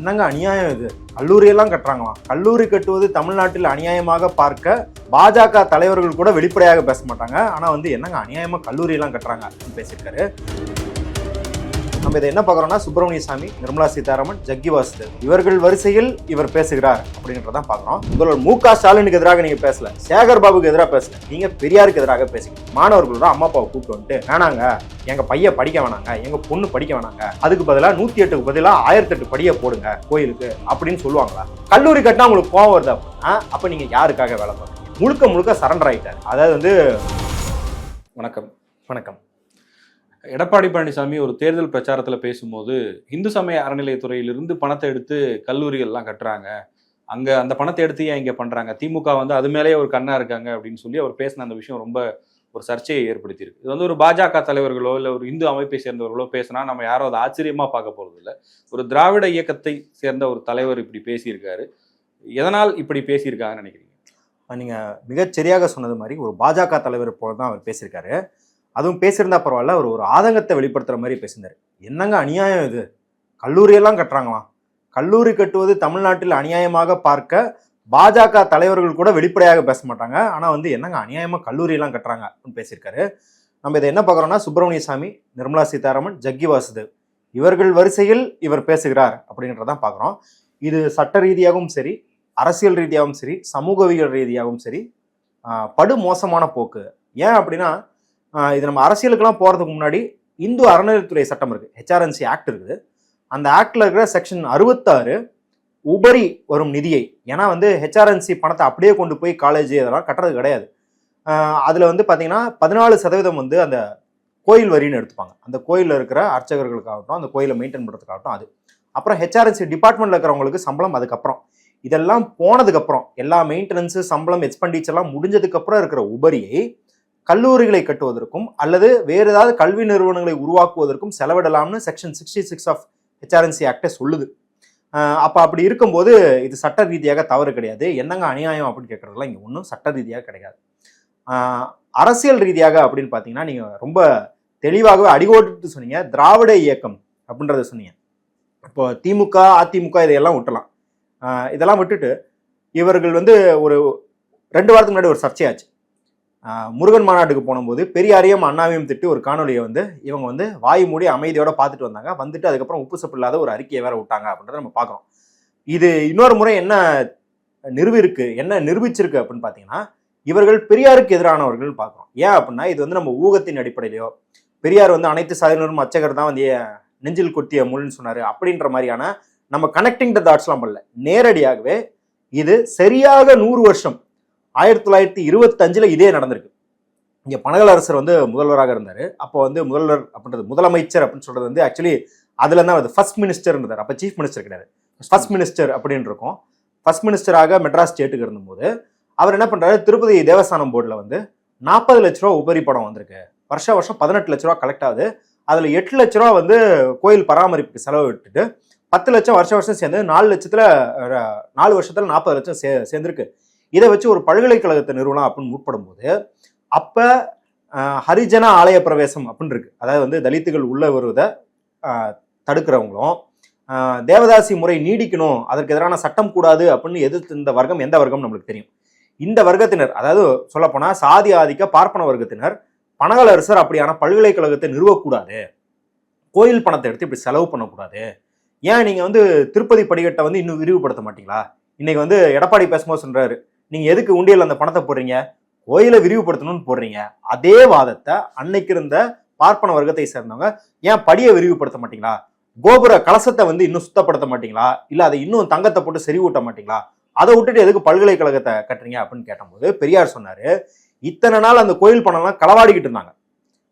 என்னங்க அநியாயம் இது? கல்லூரியெல்லாம் கட்டுறாங்களாம். கல்லூரி கட்டுவது தமிழ்நாட்டில் அநியாயமாக பார்க்க பாஜக தலைவர்கள் கூட வெளிப்படையாக பேச மாட்டாங்க. ஆனால் வந்து என்னங்க அநியாயமாக கல்லூரியெல்லாம் கட்டுறாங்க அப்படின்னு பேசியிருக்காரு. நம்ம இதை என்ன பார்க்குறோம்னா சுப்பிரமணிய சாமி நிர்மலா சீதாராமன் ஜக்கி வாசுதேவ் இவர்கள் வரிசையில் இவர் பேசுகிறார் அப்படின்றதான் பார்க்குறோம். முதல்வர் மு க ஸ்டாலினுக்கு எதிராக நீங்க பேசல. சேகர் பாபுக்கு எதிராக பேசல. நீங்க பெரியாருக்கு எதிராக பேசுங்க மாணவர்களோட அம்மா அப்பாவை கூப்பிட்டு வந்துட்டு வேணாங்க. எங்க பையன் படிக்க வேணாங்க. எங்க பொண்ணு படிக்க வேணாங்க. அதுக்கு பதிலாக நூத்தி எட்டுக்கு பதிலாக ஆயிரத்தி எட்டு படியை போடுங்க. கோயிலுக்கு அப்படின்னு சொல்லுவாங்களா? கல்லூரி கட்டினா உங்களுக்கு கோவம் வருது? அப்படின்னா அப்ப நீங்க யாருக்காக வேலை பார்க்குறீங்க? முழுக்க முழுக்க சரண்டர் ஆயிட்டார். அதாவது வந்து வணக்கம். வணக்கம். எடப்பாடி பழனிசாமி ஒரு தேர்தல் பிரச்சாரத்தில் பேசும்போது இந்து சமய அறநிலையத்துறையிலிருந்து பணத்தை எடுத்து கல்லூரிகள்லாம் கட்டுறாங்க. அங்கே அந்த பணத்தை எடுத்து ஏன் இங்கே பண்ணுறாங்க திமுக வந்து அது மேலேயே ஒரு கண்ணாக இருக்காங்க. அப்படின்னு சொல்லி அவர் பேசின அந்த விஷயம் ரொம்ப ஒரு சர்ச்சையை ஏற்படுத்தியிருக்கு. இது வந்து ஒரு பாஜக தலைவர்களோ இல்லை ஒரு இந்து அமைப்பை சேர்ந்தவர்களோ பேசினா நம்ம யாரும் அதை ஆச்சரியமாக பார்க்க போறது இல்லை ஒரு திராவிட இயக்கத்தை சேர்ந்த ஒரு தலைவர் இப்படி பேசியிருக்காரு. எதனால் இப்படி பேசியிருக்காங்கன்னு நினைக்கிறீங்க? நீங்கள் மிகச் சரியாக சொன்னது மாதிரி ஒரு பாஜக தலைவர் போல தான் அவர் பேசியிருக்காரு. அதுவும் பேசியிருந்தா பரவாயில்ல அவர் ஒரு ஆதங்கத்தை வெளிப்படுத்துகிற மாதிரி பேசியிருந்தாரு. என்னங்க அநியாயம் இது? கல்லூரியெல்லாம் கட்டுறாங்களாம். கல்லூரி கட்டுவது தமிழ்நாட்டில் அநியாயமாக பார்க்க பாஜக தலைவர்கள் கூட வெளிப்படையாக பேச மாட்டாங்க. ஆனால் வந்து என்னங்க அநியாயமாக கல்லூரியெல்லாம் கட்டுறாங்க அப்படின்னு பேசியிருக்காரு. நம்ம இதை என்ன பார்க்குறோம்னா சுப்பிரமணிய சாமி நிர்மலா சீதாராமன் ஜக்கி வாசுதேவ். இவர்கள் வரிசையில் இவர் பேசுகிறார் அப்படின்றதான் பார்க்குறோம். இது சட்ட ரீதியாகவும் சரி அரசியல் ரீதியாகவும் சரி சமூகவியல் ரீதியாகவும் சரி படு மோசமான போக்கு. ஏன் அப்படின்னா இது நம்ம அரசியலுக்கெல்லாம் போகிறதுக்கு முன்னாடி இந்து அறநிலையத்துறை சட்டம் இருக்குது ஹெச்ஆர்என்சி ஆக்ட் இருக்குது. அந்த ஆக்டில் இருக்கிற செக்ஷன் அறுபத்தாறு உபரி வரும் நிதியை ஏன்னா வந்து ஹெச்ஆர்என்சி பணத்தை அப்படியே கொண்டு போய் காலேஜ் இதெல்லாம் கட்டுறது கிடையாது. அதில் வந்து பார்த்தீங்கன்னா பதினாலு சதவீதம் வந்து அந்த கோயில் வரின்னு எடுத்துப்பாங்க. அந்த கோயிலில் இருக்கிற அர்ச்சகர்களுக்காகட்டும் அந்த கோயிலை மெயின்டைன் பண்ணுறதுக்காகட்டும் அது. அப்புறம் ஹெச்ஆர்என்சி டிபார்ட்மெண்ட்டில் இருக்கிறவங்களுக்கு சம்பளம் அதுக்கப்புறம். இதெல்லாம் போனதுக்கப்புறம் எல்லா மெயின்டெனன்ஸு சம்பளம் எக்ஸ்பெண்டிச்சர்லாம் முடிஞ்சதுக்கப்புறம் இருக்கிற உபரியை கல்லூரிகளை கட்டுவதற்கும் அல்லது வேறு ஏதாவது கல்வி நிறுவனங்களை உருவாக்குவதற்கும் செலவிடலாம்னு section sixty six of HRNC ஆக்டே சொல்லுது. அப்போ அப்படி இருக்கும்போது இது சட்ட ரீதியாக தவறு கிடையாது. என்னங்க அநியாயம் அப்படின்னு கேட்குறதுலாம் இங்கே ஒன்றும் சட்ட ரீதியாக கிடையாது. அரசியல் ரீதியாக அப்படின்னு பார்த்தீங்கன்னா நீங்கள் ரொம்ப தெளிவாகவே அடிகோட்டு சொன்னீங்க. திராவிட இயக்கம் அப்படின்றத சொன்னீங்க. இப்போ திமுக அதிமுக இதையெல்லாம் விட்டலாம் இதெல்லாம் விட்டுட்டு இவர்கள் வந்து ஒரு ரெண்டு வாரத்துக்கு முன்னாடி ஒரு சர்ச்சையாச்சு. முருகன் மாநாட்டுக்கு போனபோது பெரியாரையும் அண்ணாவையும் திட்டு ஒரு காணொலியை வந்து இவங்க வந்து வாய் மூடி அமைதியோட பார்த்துட்டு வந்தாங்க. வந்துட்டு அதுக்கப்புறம் உப்பு சப்பு இல்லாத ஒரு அறிக்கையை வேற விட்டாங்க அப்படின்றத நம்ம பார்க்குறோம். இது இன்னொரு முறை என்ன நிறுவிருக்கு என்ன நிரூபிச்சிருக்கு அப்படின்னு பார்த்தீங்கன்னா இவர்கள் பெரியாருக்கு எதிரானவர்கள் பார்க்குறோம். ஏன் அப்படின்னா இது வந்து நம்ம ஊகத்தின் அடிப்படையிலையோ பெரியார் வந்து அனைத்து சாதியினரும் அச்சகர் தான் வந்து நெஞ்சில் கொத்திய முள்னு சொன்னார் அப்படின்ற மாதிரியான நம்ம கனெக்டிங் த தாட்ஸ்லாம் பண்ணல. நேரடியாகவே இது சரியாக நூறு வருஷம் ஆயிரத்தி தொள்ளாயிரத்தி இருபத்தஞ்சில் இதே நடந்திருக்கு. இங்கே பனகல் அரசர் வந்து முதல்வராக இருந்தார். அப்போ வந்து முதல்வர் அப்படின்றது முதலமைச்சர் அப்படின்னு சொல்றது வந்து ஆக்சுவலி அதில் தான் அது ஃபர்ஸ்ட் மினிஸ்டர் இருந்தார் அப்போ சீஃப் மினிஸ்டர் கிடையாது. ஃபர்ஸ்ட் மினிஸ்டர் அப்படின்னு இருக்கும். ஃபர்ஸ்ட் மினிஸ்டராக மெட்ராஸ் ஸ்டேட்டுக்கு இருந்தபோது அவர் என்ன பண்ணுறாரு திருப்பதி தேவஸ்தானம் போர்டில் வந்து நாற்பது லட்ச ரூபா உபரி படம் வந்திருக்கு. வருஷம் வருஷம் பதினெட்டு லட்ச ரூபா கலெக்ட் ஆகுது. அதில் எட்டு லட்ச ரூபா வந்து கோயில் பராமரிப்புக்கு செலவு விட்டுட்டு பத்து லட்சம் வருஷம் வருஷம் சேர்ந்து நாலு லட்சத்தில் நாலு வருஷத்தில் நாற்பது லட்சம் சே சேர்ந்துருக்கு. இதை வச்சு ஒரு பல்கலைக்கழகத்தை நிறுவனம் அப்படின்னு முற்படும் போது ஹரிஜன ஆலய பிரவேசம் அப்படின்னு இருக்கு. அதாவது வந்து தலித்துகள் உள்ள வருவதை தடுக்கிறவங்களும் தேவதாசி முறை நீடிக்கணும் அதற்கு எதிரான சட்டம் கூடாது அப்படின்னு எதிர்த்து இந்த வர்க்கம் எந்த வர்க்கம் நம்மளுக்கு தெரியும். இந்த வர்க்கத்தினர் அதாவது சொல்லப்போனால் சாதி ஆதிக்க பார்ப்பன வர்க்கத்தினர் பனகலரசர் அப்படியான பல்கலைக்கழகத்தை நிறுவக்கூடாது. கோயில் பணத்தை எடுத்து இப்படி செலவு பண்ணக்கூடாது. ஏன் நீங்கள் வந்து திருப்பதி படிக்கட்டை வந்து இன்னும் விரிவுபடுத்த மாட்டீங்களா? இன்னைக்கு வந்து எடப்பாடி பேசும்போது சொல்கிறாரு நீங்க எதுக்கு உண்டியல் அந்த பணத்தை போடுறீங்க? கோயிலை விரிவுபடுத்தணும்னு போடுறீங்க. அதே வாதத்தை அன்னைக்கு இருந்த பார்ப்பன வர்க்கத்தை சேர்ந்தவங்க ஏன் படியை விரிவுபடுத்த மாட்டீங்களா? கோபுர கலசத்தை வந்து இன்னும் சுத்தப்படுத்த மாட்டீங்களா? இல்ல அதை இன்னும் தங்கத்தை போட்டு செறிவூட்ட மாட்டீங்களா? அதை விட்டுட்டு எதுக்கு பல்கலைக்கழகத்தை கட்டுறீங்க அப்படின்னு கேட்டபோது பெரியார் சொன்னாரு இத்தனை நாள் அந்த கோயில் பணம்லாம் களவாடிக்கிட்டு இருந்தாங்க.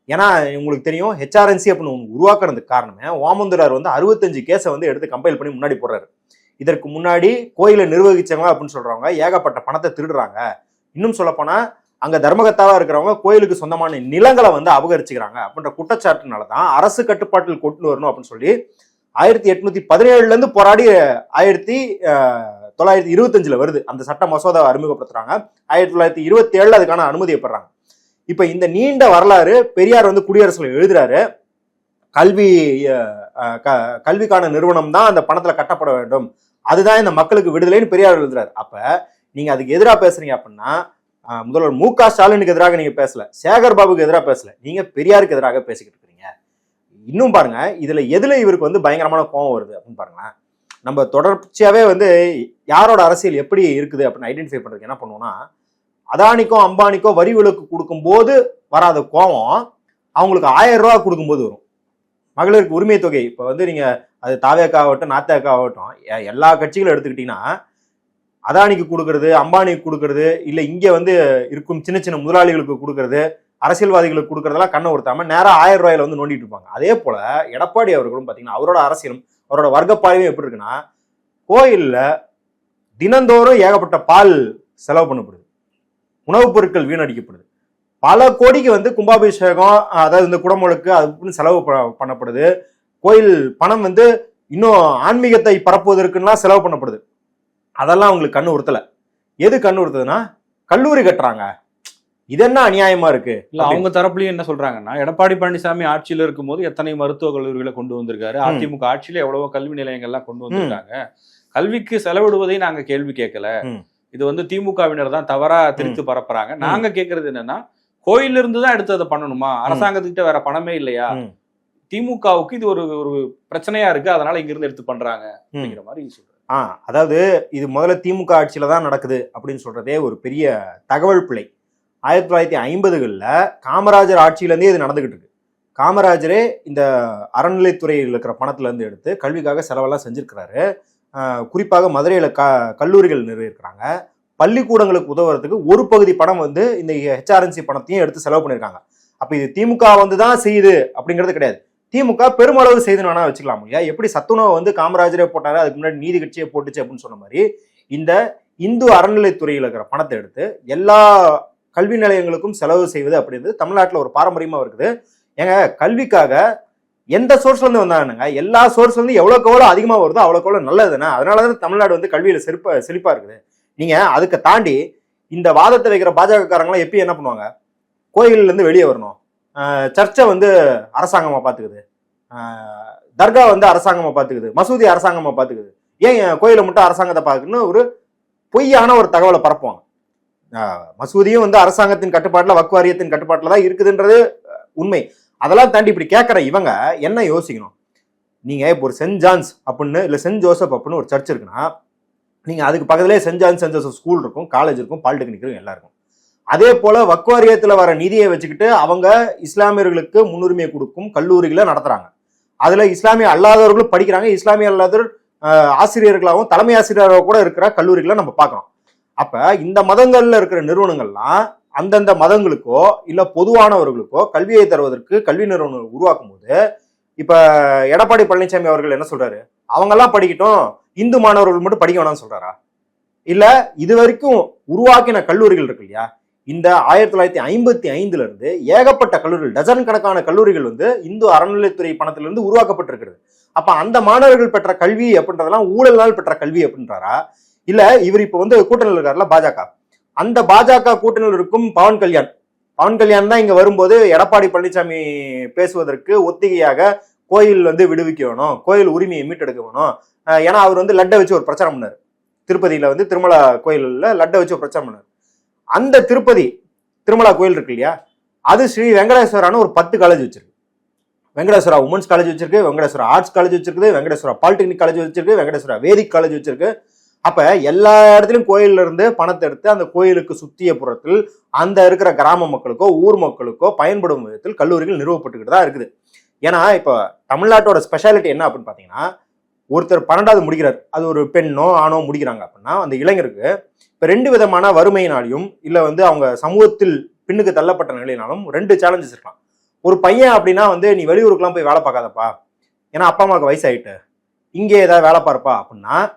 ஏன்னா உங்களுக்கு தெரியும் ஹெச்ஆர்என்சி அப்படின்னு உருவாக்குறதுக்கு காரணமே ஓமந்துரார் வந்து அறுபத்தஞ்சு கேஸை வந்து எடுத்து கம்பைல் பண்ணி முன்னாடி போடுறாரு. இதற்கு முன்னாடி கோயிலை நிர்வகிச்சவங்க அப்படின்னு சொல்றவங்க ஏகப்பட்ட பணத்தை திருடுறாங்க. இன்னும் சொல்லப்போனா அங்க தர்மகத்தாவா இருக்கிறவங்க கோயிலுக்கு சொந்தமான நிலங்களை வந்து அபகரிச்சுக்கிறாங்க. அப்படின்ற குற்றச்சாட்டுனால தான் அரசு கட்டுப்பாட்டில் கொண்டு வரணும் அப்படின்னு சொல்லி ஆயிரத்தி எட்நூத்தி பதினேழுல இருந்து போராடி ஆயிரத்தி தொள்ளாயிரத்தி இருபத்தஞ்சுல வருது. அந்த சட்ட மசோதாவை அறிமுகப்படுத்துறாங்க. ஆயிரத்தி தொள்ளாயிரத்தி இருபத்தி ஏழுல அதுக்கான அனுமதியை பெறாங்க இப்ப இந்த நீண்ட வரலாறு பெரியார் வந்து குடியரசுல எழுதுறாரு. கல்வி க- கல்விக்கான நிறுவனம் தான் அந்த பணத்துல கட்டப்பட வேண்டும். அதுதான் இந்த மக்களுக்கு விடுதலைன்னு பெரியார் எழுதுறாரு. அப்ப நீங்க அதுக்கு எதிராக பேசுறீங்க அப்படின்னா முதல்வர் மு க ஸ்டாலினுக்கு எதிராக நீங்க பேசல. சேகர் பாபுக்கு எதிராக பேசல. நீங்க பெரியாருக்கு எதிராக பேசிக்கிட்டு இருக்கிறீங்க இன்னும் பாருங்க இதுல எதுல இவருக்கு வந்து பயங்கரமான கோவம் வருது அப்படின்னு பாருங்களேன். நம்ம தொடர்ச்சியாவே வந்து யாரோட அரசியல் எப்படி இருக்குது அப்படின்னு ஐடென்டிஃபை பண்றதுக்கு என்ன பண்ணுவோம்னா அதானிக்கோ அம்பானிக்கோ வரி விலக்கு கொடுக்கும்போது வராத கோவம் அவங்களுக்கு ஆயிரம் ரூபா கொடுக்கும்போது வரும். மகளிருக்கு உரிமை தொகை. இப்போ வந்து நீங்கள் அது தாவேக்கா ஆகட்டும் நாத்தேக்கா ஆகட்டும் எல்லா கட்சிகளும் எடுத்துக்கிட்டீங்கன்னா அதானிக்கு கொடுக்கறது அம்பானிக்கு கொடுக்கறது இல்லை இங்கே வந்து இருக்கும் சின்ன சின்ன முதலாளிகளுக்கு கொடுக்கறது அரசியல்வாதிகளுக்கு கொடுக்கறதெல்லாம் கண்ணை உறுத்தாம நேராக ஆயிரம் ரூபாயில வந்து நோண்டிட்டு இருப்பாங்க. அதே போல எடப்பாடி அவர்களும் பார்த்தீங்கன்னா அவரோட அரசியலும் அவரோட வர்க்கப்பாய்வும் எப்படி இருக்குன்னா கோயிலில் தினந்தோறும் ஏகப்பட்ட பால் செலவு பண்ணப்படுது. உணவுப் பொருட்கள் வீணடிக்கப்படுது. பல கோடிக்கு வந்து கும்பாபிஷேகம் அதாவது இந்த குடமுழுக்கு அதுக்குன்னு செலவு ப- பண்ணப்படுது. கோயில் பணம் வந்து இன்னும் ஆன்மீகத்தை பரப்புவதற்குலாம் செலவு பண்ணப்படுது. அதெல்லாம் அவங்களுக்கு கண்ணு உறுத்தல. எது கண்ணு உறுத்துதுன்னா கல்லூரி கட்டுறாங்க. இது என்ன அநியாயமா இருக்கு? இல்ல அவங்க தரப்புலயும் என்ன சொல்றாங்கன்னா எடப்பாடி பழனிசாமி ஆட்சியில இருக்கும்போது எத்தனை மருத்துவக் கல்லூரிகளை கொண்டு வந்திருக்காரு. அதிமுக ஆட்சியில எவ்வளவோ கல்வி நிலையங்கள்லாம் கொண்டு வந்திருக்காங்க. கல்விக்கு செலவிடுவதை நாங்க கேள்வி கேட்கல. இது வந்து திமுகவினர் தான் தவறா திரித்து பரப்புறாங்க. நாங்க கேக்குறது என்னன்னா கோயில்ல இருந்து தான் எடுத்து அதை பண்ணணுமா? அரசாங்கத்துக்கிட்ட வேற பணமே இல்லையா. திமுகவுக்கு இது ஒரு ஒரு பிரச்சனையா இருக்கு. அதனால இங்க இருந்து எடுத்து பண்றாங்க. அப்படிங்கிற மாதிரி சொல்றாரு ஆ அதாவது இது முதல்ல திமுக ஆட்சியில தான் நடக்குது அப்படின்னு சொல்றதே ஒரு பெரிய தகவல் பிழை. ஆயிரத்தி தொள்ளாயிரத்தி ஐம்பதுகளில் காமராஜர் ஆட்சியிலேருந்தே இது நடந்துகிட்டு இருக்கு. காமராஜரே இந்த அறநிலைத்துறையில் இருக்கிற பணத்துல இருந்து எடுத்து கல்விக்காக செலவெல்லாம் செஞ்சிருக்கிறாரு. குறிப்பாக மதுரையில் க கல்லூரிகள் நிறுவியிருக்கிறாங்க. பள்ளிக்கூடங்களுக்கு உதவுறதுக்கு ஒரு பகுதி பணம் வந்து இந்த ஹெச்ஆர்என்சி பணத்தையும் எடுத்து செலவு பண்ணியிருக்காங்க. அப்போ இது திமுக வந்து தான் செய்யுது அப்படிங்கிறது கிடையாது. திமுக பெருமளவு செய்துன்னு வேணா வச்சுக்கலாம்? ஐயா எப்படி சத்துணவை வந்து காமராஜரே போட்டாரு? அதுக்கு முன்னாடி நீதி கட்சியே போட்டுச்சு அப்படின்னு சொன்ன மாதிரி இந்த இந்து அறநிலைத்துறையில் இருக்கிற பணத்தை எடுத்து எல்லா கல்வி நிலையங்களுக்கும் செலவு செய்வது அப்படின்றது தமிழ்நாட்டில் ஒரு பாரம்பரியமாக இருக்குது. ஏங்க கல்விக்காக எந்த சோர்ஸ்லேருந்து இருந்து எல்லா சோர்ஸ்லேருந்து எவ்வளோக்கு எவ்வளோ அதிகமாக வருதோ அவ்வளோக்கு எவ்வளோ நல்லது தானே? அதனால தான் தமிழ்நாடு வந்து கல்வியில் செழிப்பா செழிப்பாக இருக்குது. நீங்கள் அதுக்கு தாண்டி இந்த வாதத்தை வைக்கிற பாஜக காரங்களாம் எப்பயும் என்ன பண்ணுவாங்க? கோயிலில் இருந்து வெளியே வரணும். சர்ச்சை வந்து அரசாங்கமாக பார்த்துக்குது தர்கா வந்து அரசாங்கமாக பார்த்துக்குது மசூதி அரசாங்கமாக பார்த்துக்குது ஏன் என் கோயிலை மட்டும் அரசாங்கத்தை பார்க்குன்னு ஒரு பொய்யான ஒரு தகவலை பரப்புவாங்க. மசூதியும் வந்து அரசாங்கத்தின் கட்டுப்பாட்டில் வக்குவாரியத்தின் கட்டுப்பாட்டில் தான் இருக்குதுன்றது உண்மை. அதெல்லாம் தாண்டி இப்படி கேட்குற இவங்க என்ன யோசிக்கணும்? நீங்கள் இப்போ ஒரு சென்ட் ஜான்ஸ் அப்படின்னு இல்லை சென்ட் ஜோசப் அப்படின்னு ஒரு சர்ச் இருக்குன்னா நீங்கள் அதுக்கு பக்கத்துலேயே saint John's saint Joseph school இருக்கும் காலேஜ் இருக்கும் பாலிடெக்னிக் இருக்கும் எல்லாருக்கும். அதே போல வக்வாரியத்தில் வர நிதியை வச்சுக்கிட்டு அவங்க இஸ்லாமியர்களுக்கு முன்னுரிமை கொடுக்கும் கல்லூரிகளை நடத்துறாங்க. அதுல இஸ்லாமிய அல்லாதவர்களும் படிக்கிறாங்க. இஸ்லாமிய அல்லாதவர் ஆசிரியர்களாகவும் தலைமை ஆசிரியராக கூட இருக்கிற கல்லூரிகளை நம்ம பார்க்கிறோம். அப்ப இந்த மதங்கள்ல இருக்கிற நிறுவனங்கள்லாம் அந்தந்த மதங்களுக்கோ இல்ல பொதுவானவர்களுக்கோ கல்வியை தருவதற்கு கல்வி நிறுவனங்கள் உருவாக்கும் போது இப்ப எடப்பாடி பழனிசாமி அவர்கள் என்ன சொல்றாரு? அவங்கெல்லாம் படிக்கட்டும் இந்து மாணவர்கள் மட்டும் படிக்க வேணாம்னு சொல்றாரா? இல்ல இது வரைக்கும் உருவாக்கின கல்லூரிகள் இருக்கு இல்லையா? இந்த ஆயிரத்தி தொள்ளாயிரத்தி ஐம்பத்தி ஐந்துல இருந்து ஏகப்பட்ட கல்லூரிகள் டசன் கணக்கான கல்லூரிகள் வந்து இந்து அறநிலைத்துறை பணத்திலிருந்து உருவாக்கப்பட்டிருக்கிறது அப்ப அந்த மாணவர்கள் பெற்ற கல்வி அப்படின்றதெல்லாம் ஊழலால் பெற்ற கல்வி அப்படின்றாரா? இல்ல இவர் இப்ப வந்து கூட்டணியில் இருக்காருல பாஜக. அந்த பாஜக கூட்டணியில் இருக்கும் பவன் கல்யாண். பவன் கல்யாண் தான் இங்க வரும்போது எடப்பாடி பழனிசாமி பேசுவதற்கு ஒத்திகையாக கோயில் வந்து விடுவிக்க வேணும் கோயில் உரிமையை மீட்டெடுக்க வேணும். ஏன்னா அவர் வந்து லட்டை வச்சு ஒரு பிரச்சாரம் பண்ணார். திருப்பதியில வந்து திருமலா கோயில்ல லட்டை வச்சு ஒரு பிரச்சாரம் பண்ணார். அந்த திருப்பதி திருமலா கோயில் இருக்கு இல்லையா? அது ஸ்ரீ வெங்கடேஸ்வரான்னு ஒரு பத்து காலேஜ் வச்சிருக்கு. வெங்கடேஸ்வரா உமன்ஸ் காலேஜ் வச்சிருக்கு வெங்கடேஸ்வரா ஆர்ட்ஸ் காலேஜ் வச்சிருக்கு வெங்கடேஸ்வரா பாலிடெக்னிக் காலேஜ் வச்சிருக்கு வெங்கடேஸ்வரா வேதிக் காலேஜ் வச்சிருக்கு. அப்ப எல்லா இடத்துலையும் கோயில்ல இருந்து பணத்தை எடுத்து அந்த கோயிலுக்கு சுத்திய புறத்தில் அந்த இருக்கிற கிராம மக்களுக்கோ ஊர் மக்களுக்கோ பயன்படும் விதத்தில் கல்லூரிகள் நிறுவப்பட்டுக்கிட்டு தான் இருக்குது. ஏன்னா இப்போ தமிழ்நாட்டோட ஸ்பெஷாலிட்டி என்ன அப்படின்னு பார்த்தீங்கன்னா ஒருத்தர் பன்னெண்டாவது முடிக்கிறார். அது ஒரு பெண்ணோ ஆணோ முடிக்கிறாங்க அப்படின்னா அந்த இளைஞருக்கு இப்போ ரெண்டு விதமான வறுமையினாலையும் இல்லை வந்து அவங்க சமூகத்தில் பின்னுக்கு தள்ளப்பட்ட நிலையினாலும் ரெண்டு சேலஞ்சஸ் இருக்கலாம். ஒரு பையன் அப்படின்னா வந்து நீ வெளியூருக்குலாம் போய் வேலை பார்க்காதப்பா. ஏன்னா அப்பா அம்மாவுக்கு வயசாயிட்டு. இங்கே ஏதாவது வேலை பார்ப்பா. அப்படின்னா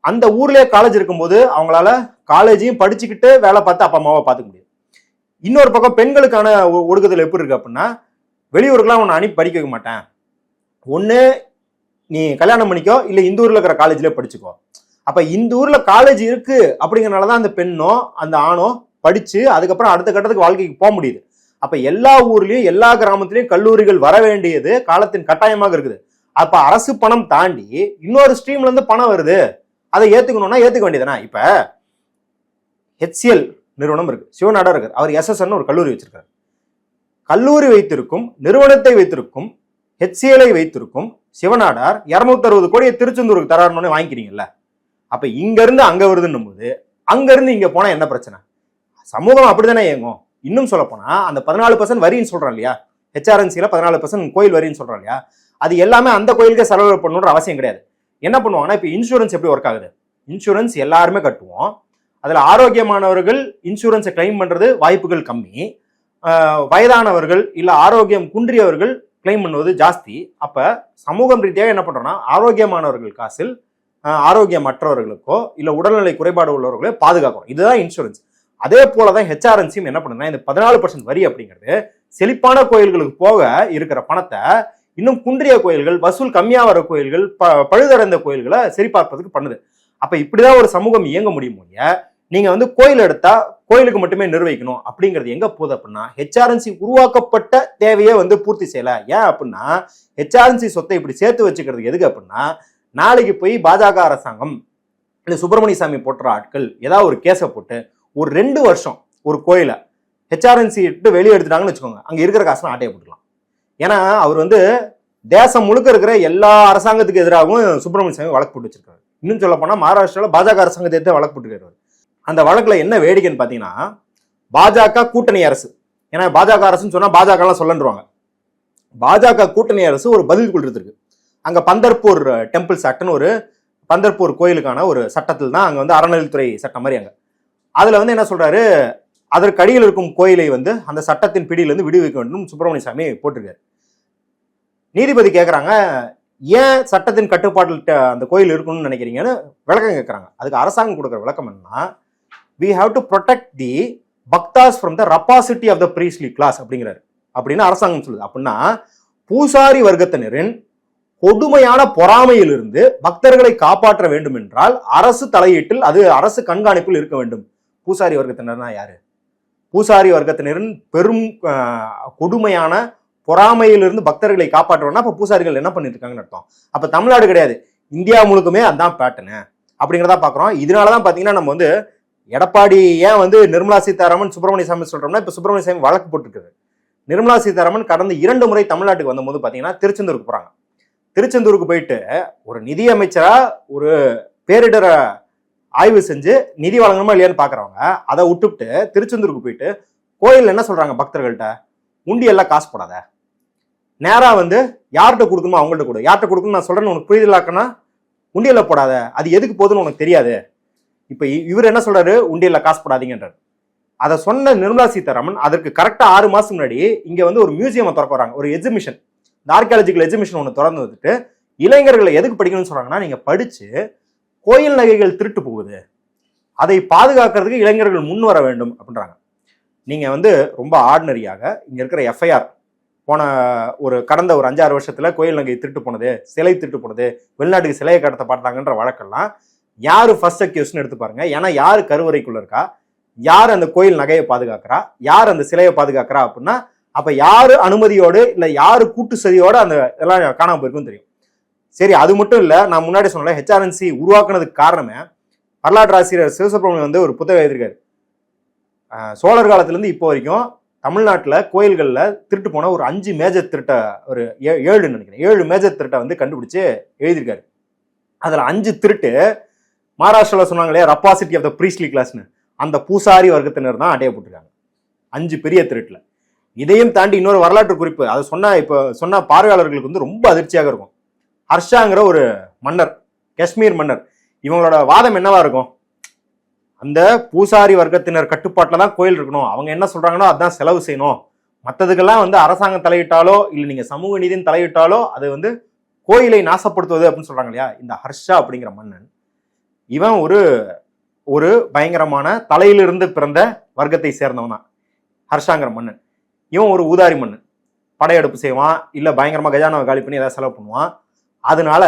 அந்த ஊர்லேயே காலேஜ் இருக்கும்போது அவங்களால காலேஜையும் படிச்சுக்கிட்டு வேலை பார்த்து அப்பா அம்மாவை பார்த்துக்க முடியும். இன்னொரு பக்கம் பெண்களுக்கான ஒ- ஒடுக்குதல் எப்படி இருக்கு அப்படின்னா வெளியூருக்குலாம் உன்னை அனுப்பி படிக்க வைக்க மாட்டேன். ஒன்று நீ கல்யாணம் பண்ணிக்கோ இல்லை இந்த ஊரில் இருக்கிற காலேஜ்லேயே படிச்சுக்கோ. அப்ப இந்த ஊர்ல காலேஜ் இருக்கு அப்படிங்கறனால தான் அந்த பெண்ணோ அந்த ஆணோ படிச்சு அதுக்கப்புறம் அடுத்த கட்டத்துக்கு வாழ்க்கைக்கு போக முடியுது. அப்ப எல்லா ஊர்லயும் எல்லா கிராமத்திலயும் கல்லூரிகள் வர வேண்டியது காலத்தின் கட்டாயமாக இருக்குது. அப்ப அரசு பணம் தாண்டி இன்னொரு ஸ்ட்ரீம்ல இருந்து பணம் வருது. அதை ஏத்துக்கணும்னா ஏத்துக்க வேண்டியதுனா இப்ப ஹெச்சிஎல் நிறுவனம் இருக்கு. சிவநாடா இருக்கு. அவர் எஸ்எஸ்என் ஒரு கல்லூரி வச்சிருக்காரு. கல்லூரி வைத்திருக்கும் நிறுவனத்தை வைத்திருக்கும் ஹெச்சிஎலை வைத்திருக்கும் சிவநாடார் இருநூத்தி அறுபது கோடியை திருச்செந்தூருக்கு தராருன்னு வாங்கிக்கிறீங்கல்ல? அப்ப இங்க இருந்து அங்க வருதுன்னும் போது அங்க இருந்து இங்க போனா என்ன பிரச்சனை? சமூகம் அப்படிதானே இயங்கும். இன்னும் சொல்ல போனா அந்த பதினாலு பர்சன்ட் வரின்னு சொல்கிறோம் இல்லையா? ஹெச்ஆர்என்சியில் பதினாலு பர்சன்ட் கோயில் வரின்னு சொல்றோம் இல்லையா? அது எல்லாமே அந்த கோயிலுக்கே செலவு பண்ணணுன்ற அவசியம் கிடையாது. என்ன பண்ணுவாங்கன்னா இப்போ இன்சூரன்ஸ் எப்படி ஒர்க் ஆகுது? இன்சூரன்ஸ் எல்லாருமே கட்டுவோம். அதில் ஆரோக்கியமானவர்கள் இன்சூரன்ஸை கிளைம் பண்ணுறது வாய்ப்புகள் கம்மி. வயதானவர்கள் இல்லை ஆரோக்கியம் குன்றியவர்கள் கிளைம் பண்ணுவது ஜாஸ்தி. அப்போ சமூகம் ரீதியாக என்ன பண்ணுறோன்னா ஆரோக்கியமானவர்கள் காசில் ஆரோக்கியமற்றவர்களுக்கோ இல்லை உடல்நிலை குறைபாடு உள்ளவர்களோ பாதுகாக்கணும். இதுதான் இன்சூரன்ஸ் அதே போல தான் ஹெச்ஆர்என்சியும் என்ன பண்ணுதுன்னா இந்த பதினாலு பர்சன்ட் வரி அப்படிங்கிறது செழிப்பான கோயில்களுக்கு போக இருக்கிற பணத்தை இன்னும் குன்றிய கோயில்கள் வசூல் கம்மியாக வர கோயில்கள் ப பழுதடைந்த கோயில்களை சரிபார்ப்பதுக்கு பண்ணுது. அப்போ இப்படிதான் ஒரு சமூகம் இயங்க முடியும் ஒழிய நீங்க வந்து கோயில் எடுத்தா கோயிலுக்கு மட்டுமே நிர்வகிக்கணும் அப்படிங்கிறது எங்க போகுது அப்படின்னா ஹெச்ஆர்என்சி உருவாக்கப்பட்ட தேவையை வந்து பூர்த்தி செய்யல. ஏன் அப்படின்னா ஹெச்ஆர்என்சி சொத்தை இப்படி சேர்த்து வச்சுக்கிறது எதுக்கு அப்படின்னா நாளைக்கு போய் பாஜக அரசாங்கம் இல்லை சுப்பிரமணிய சாமி போட்டுற ஆட்கள் ஏதாவது ஒரு கேஸை போட்டு ஒரு ரெண்டு வருஷம் ஒரு கோயிலை ஹெச்ஆர்என்சி விட்டு வெளியே எடுத்துட்டாங்கன்னு வச்சுக்கோங்க. அங்கே இருக்கிற காசுலாம் ஆட்டையை போட்டுக்கலாம். ஏன்னா அவர் வந்து தேசம் முழுக்க இருக்கிற எல்லா அரசாங்கத்துக்கு எதிராகவும் சுப்பிரமணிய சாமி வழக்கு போட்டு வச்சிருக்காரு. இன்னும் சொல்ல போனால் மகாராஷ்டிராவில் பாஜக அரசாங்கத்தை எடுத்து வழக்கு போட்டுருக்காரு அந்த வழக்கில் என்ன வேடிக்கைன்னு பார்த்தீங்கன்னா பாஜக கூட்டணி அரசு. ஏன்னா பாஜக அரசுன்னு சொன்னால் பாஜகலாம் சொல்லன்றுவாங்க. பாஜக கூட்டணி அரசு ஒரு பதில் கொடுத்துருக்கு. அங்க பந்தர்பூர் டெம்பிள் ஆக்ட்னு ஒரு பந்தர்பூர் கோயிலுக்கான ஒரு சட்டத்தில் தான் அங்கே வந்து அறநிலைத்துறை சட்டம் மாதிரி அங்கே. அதில் வந்து என்ன சொல்கிறாரு அதற்கு அடியில் இருக்கும் கோயிலை வந்து அந்த சட்டத்தின் பிடியிலிருந்து விடுவிக்க வேண்டும் சுப்பிரமணிய சாமி போட்டிருக்காரு. நீதிபதி கேட்குறாங்க ஏன் சட்டத்தின் கட்டுப்பாட்டில் அந்த கோயில் இருக்கணும்னு நினைக்கிறீங்கன்னு விளக்கம் கேட்குறாங்க அதுக்கு அரசாங்கம் கொடுக்குற விளக்கம் என்னன்னா we have to protect the bhaktas from the rapacity of the priestly class அப்படிங்கிறாரு. அப்படின்னு அரசாங்கம் சொல்லுது. அப்படின்னா பூசாரி வர்க்கத்தினரின் கொடுமையான பொறாமையிலிருந்து பக்தர்களை காப்பாற்ற வேண்டும் என்றால் அரசு தலையீட்டில் அது அரசு கண்காணிப்பில் இருக்க வேண்டும். பூசாரி வர்க்கத்தினர்னா யாரு? பூசாரி வர்க்கத்தினரின் பெரும் கொடுமையான பொறாமையிலிருந்து பக்தர்களை காப்பாற்றணும்னா அப்ப பூசாரிகள் என்ன பண்ணிட்டு இருக்காங்கன்னு அர்த்தம். அப்ப தமிழ்நாடு கிடையாது. இந்தியா முழுக்குமே அதுதான் பேட்டர்னு அப்படிங்கிறதா பாக்குறோம். இதனாலதான் பாத்தீங்கன்னா நம்ம வந்து எடப்பாடி ஏன் வந்து நிர்மலா சீதாராமன் சுப்பிரமணிய சாமி சொல்றோம்னா இப்ப சுப்பிரமணிய சாமி வழக்கு போட்டுருக்குது. நிர்மலா சீதாராமன் கடந்த இரண்டு முறை தமிழ்நாட்டுக்கு வந்தபோது பாத்தீங்கன்னா திருச்செந்தூருக்கு போறாங்க. திருச்செந்தூருக்கு போயிட்டு ஒரு நிதி அமைச்சரா ஒரு பேரிடரை ஆய்வு செஞ்சு நிதி வழங்கணுமா இல்லையான்னு பாக்குறவங்க அதை விட்டுவிட்டு திருச்செந்தூருக்கு போயிட்டு கோயில் என்ன சொல்றாங்க பக்தர்கள்ட்ட? உண்டி எல்லாம் காசு போடாத. நேரா வந்து யார்கிட்ட கொடுக்கணுமோ அவங்கள்ட்ட கொடு. யார்கிட்ட கொடுக்கணும் நான் சொல்றேன்னு உனக்கு புரிதலாக்கனா உண்டியல்ல போடாத. அது எதுக்கு போகுதுன்னு உனக்கு தெரியாது. இப்ப இவர் என்ன சொல்றாரு? உண்டியல்ல காசு போடாதீங்கன்றாரு. அதை சொன்ன நிர்மலா சீதாராமன் அதற்கு கரெக்டா ஆறு மாசம் முன்னாடி இங்க வந்து ஒரு மியூசியம் திறக்க வராங்க ஒரு எக்ஸிபிஷன் இந்த ஆர்கியாலஜிக்கல் எக்ஸிபிஷன் ஒன்று திறந்து வந்துட்டு இளைஞர்களை எதுக்கு படிக்கணும்னு சொல்கிறாங்கன்னா நீங்கள் படித்து கோயில் நகைகள் திருட்டு போகுது. அதை பாதுகாக்கிறதுக்கு இளைஞர்கள் முன் வர வேண்டும் அப்படின்றாங்க. நீங்கள் வந்து ரொம்ப ஆர்டினரியாக இங்கே இருக்கிற எஃப்ஐஆர் போன ஒரு கடந்த ஒரு அஞ்சாறு வருஷத்தில் கோயில் நகை திருட்டு போனது சிலை திருட்டு போனது வெளிநாட்டுக்கு சிலையை கடத்த பார்த்தாங்கன்ற வழக்கெல்லாம் யார் ஃபர்ஸ்ட் அக்யூஸ்னு எடுத்து பாருங்க. ஏன்னா யார் கருவறைக்குள்ளே இருக்கா? யார் அந்த கோயில் நகையை பாதுகாக்கிறா? யார் அந்த சிலையை பாதுகாக்கிறா அப்படின்னா அப்ப யாரு அனுமதியோடு இல்ல யாரு கூட்டு சதியோட அந்த இதெல்லாம் காணாம போயிருக்குன்னு தெரியும். சரி அது மட்டும் இல்ல நான் முன்னாடி சொன்னல ஹெச்ஆர்என்சி உருவாக்குனதுக்கு காரணமே வரலாற்று ஆசிரியர் சிவசுப்ரமணியம் வந்து ஒரு புத்தகம் எழுதியிருக்காரு. சோழர் காலத்திலேருந்து இப்போ வரைக்கும் தமிழ்நாட்டில் கோயில்களில் திருட்டு போன ஒரு அஞ்சு மேஜர் திருட்டை ஒரு ஏ- ஏழுன்னு நினைக்கிறேன் ஏழு மேஜர் திருட்டை வந்து கண்டுபிடிச்சு எழுதியிருக்காரு. அதில் அஞ்சு திருட்டு மகாராஷ்டிராவில் சொன்னாங்களே ரப்பாசிட்டி ஆஃப் த ப்ரீஸ்லி கிளாஸ்னு அந்த பூசாரி வர்க்கத்தினர் தான் அடைய போட்டிருக்காங்க. அஞ்சு பெரிய திருட்டில். இதையும் தாண்டி இன்னொரு வரலாற்று குறிப்பு. அதை சொன்னா இப்போ சொன்னால் பார்வையாளர்களுக்கு வந்து ரொம்ப அதிர்ச்சியாக இருக்கும். ஹர்ஷாங்கிற ஒரு மன்னர் காஷ்மீர் மன்னர் இவங்களோட வாதம் என்னவா இருக்கும்? அந்த பூசாரி வர்க்கத்தினர் கட்டுப்பாட்டில் தான் கோயில் இருக்கணும். அவங்க என்ன சொல்றாங்களோ அதான் செலவு செய்யணும். மற்றதுக்கெல்லாம் வந்து அரசாங்கம் தலையிட்டாலோ இல்லை நீங்கள் சமூக நீதியின் தலையிட்டாலோ அது வந்து கோயிலை நாசப்படுத்துவது அப்படின்னு சொல்றாங்க இல்லையா? இந்த ஹர்ஷா அப்படிங்கிற மன்னன் இவன் ஒரு ஒரு பயங்கரமான தலையிலிருந்து பிறந்த வர்க்கத்தை சேர்ந்தவன் தான். ஹர்ஷாங்கிற மன்னன். இவன் ஒரு ஊதாரி மண் படையெடுப்பு செய்வான் இல்லை பயங்கரமாக கஜானாவை காலி பண்ணி ஏதாவது செலவு பண்ணுவான். அதனால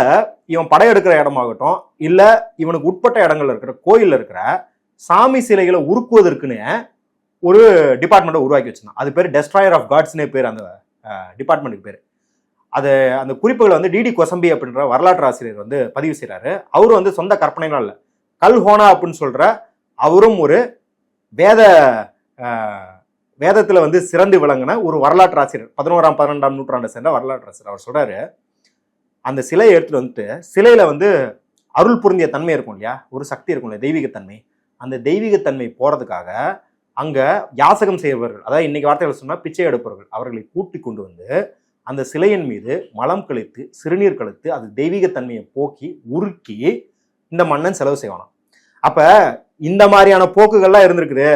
இவன் படையெடுக்கிற இடமாகட்டும் இல்லை இவனுக்கு உட்பட்ட இடங்கள்ல இருக்கிற கோயிலில் இருக்கிற சாமி சிலைகளை உருக்குவதற்குன்னு ஒரு டிபார்ட்மெண்ட்டை உருவாக்கி வச்சிருந்தான். அது பேர் டெஸ்ட்ராயர் ஆஃப் காட்ஸ்னே பேர் அந்த டிபார்ட்மெண்ட்டுக்கு பேர். அது அந்த குறிப்புகளை வந்து டிடி கொசம்பி அப்படின்ற வரலாற்று ஆசிரியர் வந்து பதிவு செய்கிறாரு அவரு வந்து சொந்த கற்பனைலாம் இல்லை. கல்ஹோனா அப்படின்னு சொல்கிற அவரும் ஒரு வேத வேதத்தில் வந்து சிறந்து விளங்கின ஒரு வரலாற்று ஆசிரியர் பதினோராம் பன்னெண்டாம் நூற்றாண்டை சேர்ந்த வரலாற்று ஆசிரியர். அவர் சொல்கிறாரு அந்த சிலையை எடுத்துட்டு வந்துட்டு சிலையில் வந்து அருள் பொருந்திய தன்மை இருக்கும் இல்லையா? ஒரு சக்தி இருக்கும் இல்லையா? தெய்வீகத்தன்மை. அந்த தெய்வீகத்தன்மை போகிறதுக்காக அங்கே யாசகம் செய்பவர்கள் அதாவது இன்னைக்கு வார்த்தைகள் சொன்னால் பிச்சை எடுப்பவர்கள் அவர்களை கூட்டி கொண்டு வந்து அந்த சிலையின் மீது மலம் கழித்து சிறுநீர் கழித்து அது தெய்வீகத்தன்மையை போக்கி உருக்கி இந்த மன்னன் செலவு செய்வானாம். அப்போ இந்த மாதிரியான போக்குகள்லாம் இருந்திருக்குது.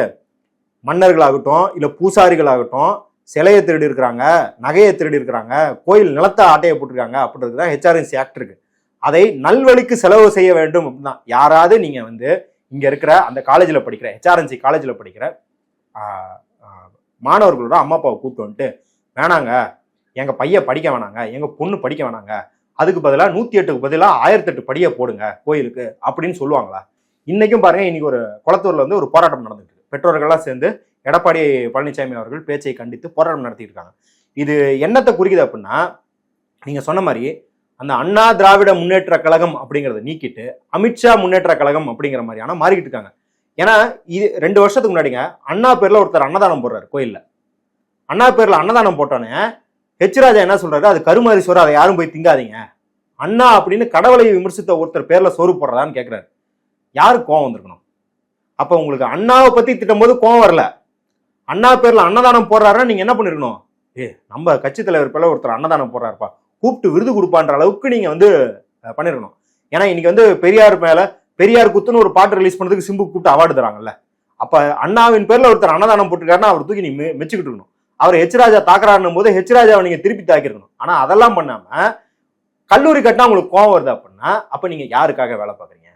மன்னர்களாகட்டும் இல்லை பூசாரிகளாகட்டும் சிலையை திருடி இருக்கிறாங்க நகையை திருடி இருக்கிறாங்க கோயில் நிலத்தை ஆட்டையை போட்டிருக்காங்க அப்படின்றது தான் ஹெச்ஆர்என்சி ஆக்ட் இருக்கு. அதை நல்வழிக்கு செலவு செய்ய வேண்டும் அப்படின்னா யாராவது நீங்கள் வந்து இங்கே இருக்கிற அந்த காலேஜில் படிக்கிற ஹெச்ஆர்என்சி காலேஜில் படிக்கிற மாணவர்களோட அம்மா அப்பாவை கூப்பிட்டு வந்துட்டு வேணாங்க எங்கள் பையன் படிக்க வேணாங்க எங்கள் பொண்ணு படிக்க வேணாங்க அதுக்கு பதிலாக நூற்றி எட்டுக்கு பதிலாக ஆயிரத்தெட்டு படியை போடுங்க கோயிலுக்கு அப்படின்னு சொல்லுவாங்களா? இன்றைக்கும் பாருங்க இன்றைக்கி ஒரு குளத்தூரில் வந்து ஒரு போராட்டம் நடந்துட்டு பெற்றோர்கள்லாம் சேர்ந்து எடப்பாடி பழனிசாமி அவர்கள் பேச்சை கண்டித்து போராட்டம் நடத்திட்டு இருக்காங்க இது என்னத்தை குறிக்குது அப்படின்னா நீங்க சொன்ன மாதிரி அந்த அண்ணா திராவிட முன்னேற்ற கழகம் அப்படிங்கிறத நீக்கிட்டு அமித்ஷா முன்னேற்ற கழகம் அப்படிங்கிற மாதிரியான மாறிக்கிட்டு இருக்காங்க. ஏன்னா இது ரெண்டு வருஷத்துக்கு முன்னாடிங்க அண்ணா பேர்ல ஒருத்தர் அன்னதானம் போடுறாரு கோயில்ல. அண்ணா பேர்ல அன்னதானம் போட்டோன்னே ஹெச் ராஜா என்ன சொல்றாரு? அது கருமாரி சோறு அதை யாரும் போய் திங்காதீங்க. அண்ணா அப்படின்னு கடவுளை விமர்சித்த ஒருத்தர் பேர்ல சோறு போடுறதான்னு கேக்குறாரு. யாருக்கு கோவம் வந்திருக்கணும்? அப்போ உங்களுக்கு அண்ணாவை பற்றி திட்டும் போது கோவம் வரல. அண்ணா பேரில் அன்னதானம் போடுறாருன்னா நீங்கள் என்ன பண்ணிருக்கணும்? ஏ நம்ம கட்சி தலைவர் பேரில் ஒருத்தர் அன்னதானம் போடுறாருப்பா. கூப்பிட்டு விருது கொடுப்பான்ற அளவுக்கு நீங்கள் வந்து பண்ணிருக்கணும். ஏன்னா இன்னைக்கு வந்து பெரியார் மேலே பெரியார் குத்துன்னு ஒரு பாட்டு ரிலீஸ் பண்ணுறதுக்கு சிம்பு கூப்பிட்டு அவார்டு தராங்கல்ல. அப்போ அண்ணாவின் பேரில் ஒருத்தர் அன்னதானம் போட்டிருக்காருன்னா அவர் தூக்கி நீ மெ- மெச்சுக்கிட்டு இருக்கணும். அவர் ஹெச் ராஜா தாக்குறாருன்னும் போது ஹெச் ராஜாவை நீங்கள் திருப்பி தாக்கிருக்கணும் ஆனால் அதெல்லாம் பண்ணாமல் கல்லூரி கட்டினா உங்களுக்கு கோவம் வருது அப்படின்னா அப்போ நீங்கள் யாருக்காக வேலை பார்க்குறீங்க?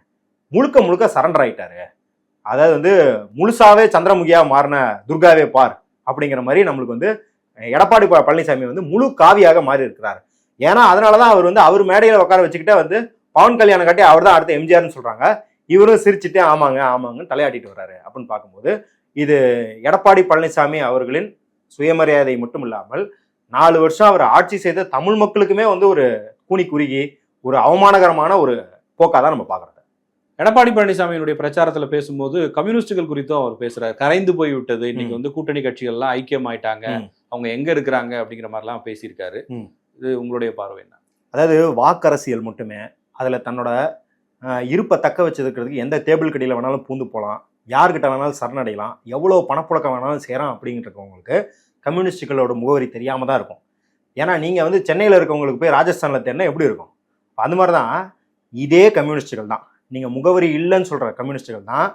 முழுக்க முழுக்க சரண்டர் ஆயிட்டாரு. அதாவது வந்து முழுசாவே சந்திரமுகியா மாறின துர்காவே பார் அப்படிங்கிற மாதிரி நம்மளுக்கு வந்து எடப்பாடி ப- பழனிசாமி வந்து முழு காவியாக மாறி இருக்கிறார் ஏன்னா அதனாலதான் அவர் வந்து அவர் மேடையில உட்கார வச்சுக்கிட்டே வந்து பவன் கல்யாணம் காட்டி அவர் தான் அடுத்த எம்ஜிஆர்னு சொல்றாங்க. இவரும் சிரிச்சுட்டு ஆமாங்க ஆமாங்கன்னு தலையாட்டிட்டு வர்றாரு அப்படின்னு பார்க்கும்போது இது எடப்பாடி பழனிசாமி அவர்களின் சுயமரியாதை மட்டும் இல்லாமல் நாலு வருஷம் அவர் ஆட்சி செய்த தமிழ் மக்களுக்குமே வந்து ஒரு கூனி குறுகி ஒரு அவமானகரமான ஒரு போக்கா தான் நம்ம பார்க்குறோம். எடப்பாடி பழனிசாமியினுடைய பிரச்சாரத்துல பேசும்போது கம்யூனிஸ்டுகள் குறித்தும் அவர் பேசுறாரு. கரைந்து போய் விட்டது இன்னைக்கு வந்து கூட்டணி கட்சிகள்லாம் ஐக்கியமாயிட்டாங்க. அவங்க எங்க இருக்கிறாங்க அப்படிங்கிற மாதிரிலாம் பேசியிருக்காரு. இது உங்களுடைய பார்வை என்ன? அதாவது வாக்கரசியல் மட்டுமே. அதில் தன்னோட இருப்பை தக்க வச்சிருக்கிறதுக்கு எந்த டேபிள் கடியில் வேணாலும் பூந்து போகலாம் யார்கிட்ட வேணாலும் சரணடையலாம். எவ்வளோ பணப்புழக்கம் வேணாலும் செய்யலாம் அப்படிங்கிறவங்களுக்கு கம்யூனிஸ்டுகளோட முகவரி தெரியாமல் தான் இருக்கும். ஏன்னா நீங்கள் வந்து சென்னையில் இருக்கவங்களுக்கு போய் ராஜஸ்தானில் தேடினா எப்படி இருக்கும்? அந்த மாதிரி தான் இதே கம்யூனிஸ்டுகள் தான். நீங்கள் முகவரி இல்லைன்னு சொல்கிற கம்யூனிஸ்டுகள் தான்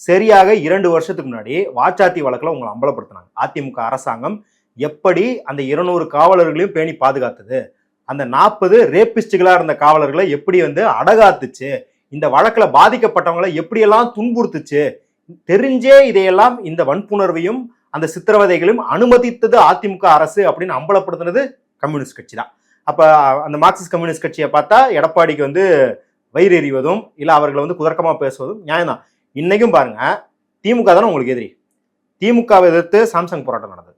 சரியாக இரண்டு வருஷத்துக்கு முன்னாடி வாச்சாத்தி வழக்கில் உங்களை அம்பலப்படுத்தினாங்க. அதிமுக அரசாங்கம் எப்படி அந்த இருநூறு காவலர்களையும் பேணி பாதுகாத்தது? அந்த நாற்பது ரேபிஸ்டுகளாக இருந்த காவலர்களை எப்படி வந்து அடகாத்துச்சு? இந்த வழக்கில் பாதிக்கப்பட்டவங்களை எப்படியெல்லாம் துன்புறுத்துச்சு? தெரிஞ்சே இதையெல்லாம் இந்த வன்புணர்வையும் அந்த சித்திரவதைகளையும் அனுமதித்தது அதிமுக அரசு அப்படின்னு அம்பலப்படுத்தினது கம்யூனிஸ்ட் கட்சி தான். அப்போ அந்த மார்க்சிஸ்ட் கம்யூனிஸ்ட் கட்சியை பார்த்தா எடப்பாடிக்கு வந்து வயிறு எறிவதும் இல்லை அவர்களை வந்து குதர்க்கமாக பேசுவதும் நியாயம்தான். இன்னைக்கும் பாருங்க திமுக தானே உங்களுக்கு எதிரி. திமுகவை எதிர்த்து சாம்சங் போராட்டம் நடந்தது.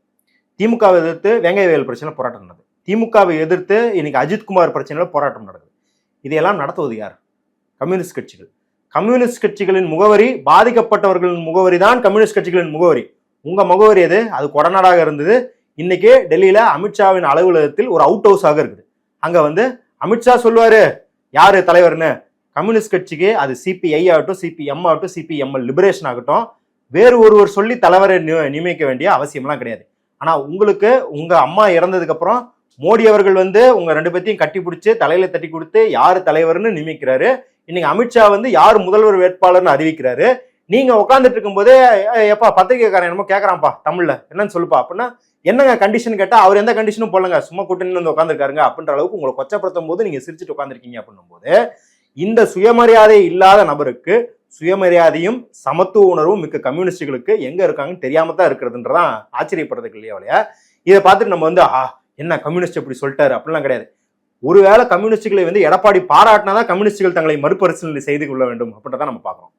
திமுகவை எதிர்த்து வெங்கையவேல் பிரச்சனை போராட்டம் நடந்தது. திமுகவை எதிர்த்து இன்னைக்கு அஜித்குமார் பிரச்சனையில் போராட்டம் நடக்குது இதையெல்லாம் நடத்துவது யார்? கம்யூனிஸ்ட் கட்சிகள். கம்யூனிஸ்ட் கட்சிகளின் முகவரி பாதிக்கப்பட்டவர்களின் முகவரி தான் கம்யூனிஸ்ட் கட்சிகளின் முகவரி. உங்க முகவரி எது? அது கொடநாடாக இருந்தது. இன்னைக்கு டெல்லியில அமித்ஷாவின் அலுவலகத்தில் ஒரு அவுட் ஹவுஸாக இருக்குது. அங்க வந்து அமித்ஷா சொல்லுவாரு யார் தலைவர்னு? கம்யூனிஸ்ட் கட்சிக்கு அது சிபிஐ ஆகட்டும் சிபிஎம் ஆகட்டும் சிபிஎம்எல் லிபரேஷன் ஆகட்டும். வேறு ஒருவர் சொல்லி தலைவரை நியமிக்க வேண்டிய அவசியம்லாம் கிடையாது. ஆனால் உங்களுக்கு உங்கள் அம்மா இறந்ததுக்கு அப்புறம் மோடி அவர்கள் வந்து உங்கள் ரெண்டு பேர்த்தையும் கட்டி பிடிச்சி தலையில தட்டி கொடுத்து யார் தலைவர்னு நியமிக்கிறாரு. இன்னைக்கு அமித்ஷா வந்து யார் முதல்வர் வேட்பாளர்னு அறிவிக்கிறாரு. நீங்கள் உட்காந்துட்டு இருக்கும்போதே எப்பா பத்திரிகைக்காரன் என்னமோ கேட்குறான்ப்பா தமிழில். என்னன்னு சொல்லுப்பா அப்படின்னா என்னங்க கண்டிஷன் கேட்டா அவர் எந்த கண்டிஷனும் போடலங்க. சும்மா கூட்டணி வந்து உட்காந்துருக்காருங்க அப்படின்ற அளவுக்கு உங்களை கொச்சப்படுத்தும் போது நீங்க சிரிச்சுட்டு உட்காந்துருக்கீங்க அப்படின்னும் போது இந்த சுயமரியாதை இல்லாத நபருக்கு சுயமரியாதையும் சமத்துவ உணர்வும் மிக்க கம்யூனிஸ்டுகளுக்கு எங்க இருக்காங்கன்னு தெரியாம தான் இருக்கிறதுன்றதான் ஆச்சரியப்படுறதுக்கு இல்லையா இல்லையா இதை பார்த்துட்டு நம்ம வந்து ஆ என்ன கம்யூனிஸ்ட் இப்படி சொல்லிட்டாரு? அப்படிலாம் கிடையாது. ஒருவேளை கம்யூனிஸ்டுகளை வந்து எடப்பாடி பாராட்டினா தான் கம்யூனிஸ்டுகள் தங்களை மறுபரிசீலனை செய்து கொள்ள வேண்டும் அப்படின்றத நம்ம பார்க்குறோம்.